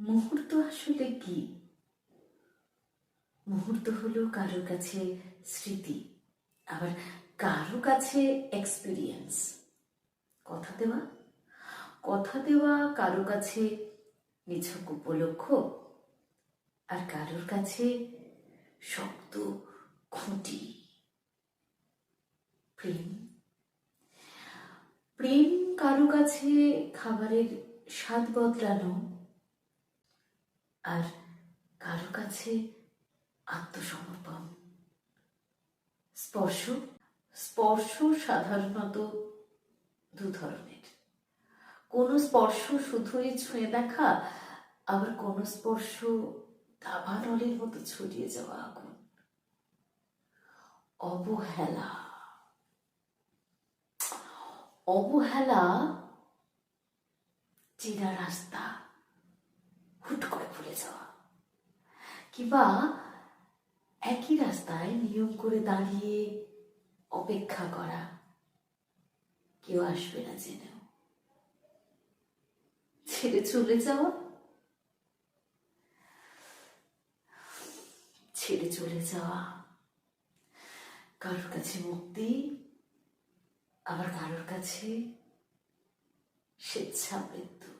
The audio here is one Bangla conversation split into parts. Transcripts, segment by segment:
মুহূর্ত আসলে কি? মুহূর্ত হলো কারোর কাছে স্মৃতি, আবার কারও কাছে এক্সপিরিয়েন্স কথা দেওয়া? কথা দেওয়া কারও কাছে নিছক উপলক্ষ, আর কারোর কাছে শক্ত খুঁটি। প্রেম? প্রেম কারও কাছে খাবারের স্বাদ বদলানো আর কারও কাছে আত্মসমর্পণ। স্পর্শ স্পর্শ সাধারণত দু ধরনের। কোনো স্পর্শ শুধুই ছুঁয়ে দেখা, আবার কোনো স্পর্শ দাবানলের মতো ছড়িয়ে যাওয়া আগুন। অবহেলা। অবহেলা, চেনা রাস্তা হুট করে ভুলে যাওয়া কিংবা একই রাস্তায় নিয়ম করে দাঁড়িয়ে অপেক্ষা করা। কেউ আসবে না জেনেও। ছেড়ে চলে যাওয়া? ছেড়ে চলে যাওয়া। কারোর কাছে মুক্তি, আবার কারোর কাছে স্বেচ্ছা মৃত্যু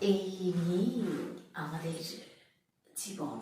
এই নিয়েই আমাদের জীবন